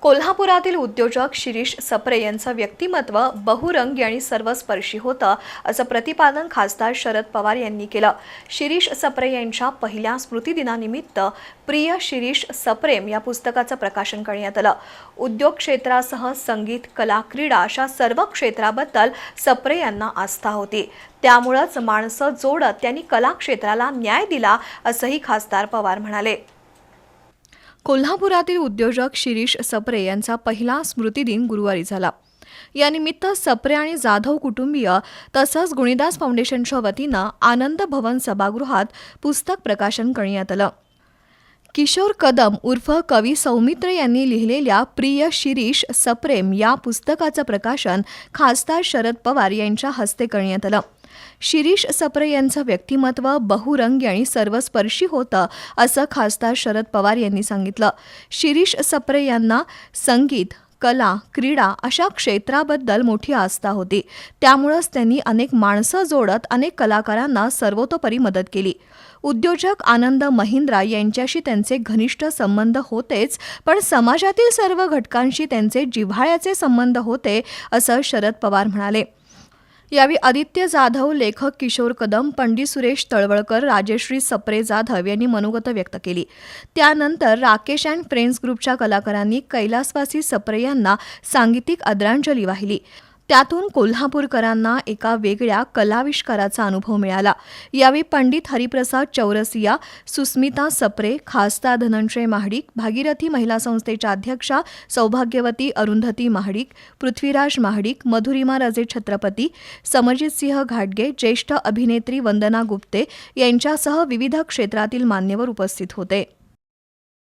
कोल्हापुरातील उद्योजक शिरीष सप्रे यांचं व्यक्तिमत्व बहुरंगी आणि सर्वस्पर्शी होतं असं प्रतिपादन खासदार शरद पवार यांनी केलं. शिरीष सप्रे यांच्या पहिल्या स्मृतिदिनानिमित्त प्रिय शिरीष सप्रेम या पुस्तकाचं प्रकाशन करण्यात आलं. उद्योग क्षेत्रासह संगीत कला क्रीडा अशा सर्व क्षेत्राबद्दल सप्रे यांना आस्था होती. त्यामुळंच माणसं जोडत त्यांनी कला क्षेत्राला न्याय दिला असंही खासदार पवार म्हणाले. कोल्हापुरातील उद्योजक शिरीष सप्रे यांचा पहिला स्मृतिदिन गुरुवारी झाला. यानिमित्त सप्रे आणि जाधव कुटुंबीय तसंच गुणीदास फाउंडेशनच्या वतीनं आनंद भवन सभागृहात पुस्तक प्रकाशन करण्यात आलं. किशोर कदम उर्फ कवी सौमित्र यांनी लिहिलेल्या प्रिय शिरीष सप्रेम या पुस्तकाचं प्रकाशन खासदार शरद पवार यांच्या हस्ते करण्यात आलं. शिरीष सप्रे यांचं व्यक्तिमत्व बहुरंगी आणि सर्वस्पर्शी होतं असं खासदार शरद पवार यांनी सांगितलं. शिरीष सप्रे यांना संगीत कला क्रीडा अशा क्षेत्राबद्दल मोठी आस्था होती. त्यामुळंच त्यांनी अनेक माणसं जोडत अनेक कलाकारांना सर्वतोपरी मदत केली. उद्योजक आनंद महिंद्रा यांच्याशी त्यांचे घनिष्ठ संबंध होतेच पण समाजातील सर्व घटकांशी त्यांचे जिव्हाळ्याचे संबंध होते असं शरद पवार म्हणाले. यावेळी आदित्य जाधव लेखक किशोर कदम पंडित सुरेश तळवळकर राजश्री सप्रे जाधव यांनी मनोगत व्यक्त केली. त्यानंतर राकेश अँड फ्रेंड्स ग्रुपच्या कलाकारांनी कैलासवासी सप्रे यांना सांगीतिक आदरांजली वाहिली. त्यातून कोल्हापूरकरांना एका वेगळ्या कलाविष्काराचा अनुभव मिळाला. यावेळी पंडित हरिप्रसाद चौरसिया सुस्मिता सप्रे खासदार धनंजय महाडिक भागीरथी महिला संस्थेच्या अध्यक्षा सौभाग्यवती अरुंधती महाडिक पृथ्वीराज महाडिक मधुरिमा राजे छत्रपती समरजितसिंह घाटगे ज्येष्ठ अभिनेत्री वंदना गुप्ते यांच्यासह विविध क्षेत्रातील मान्यवर उपस्थित होते.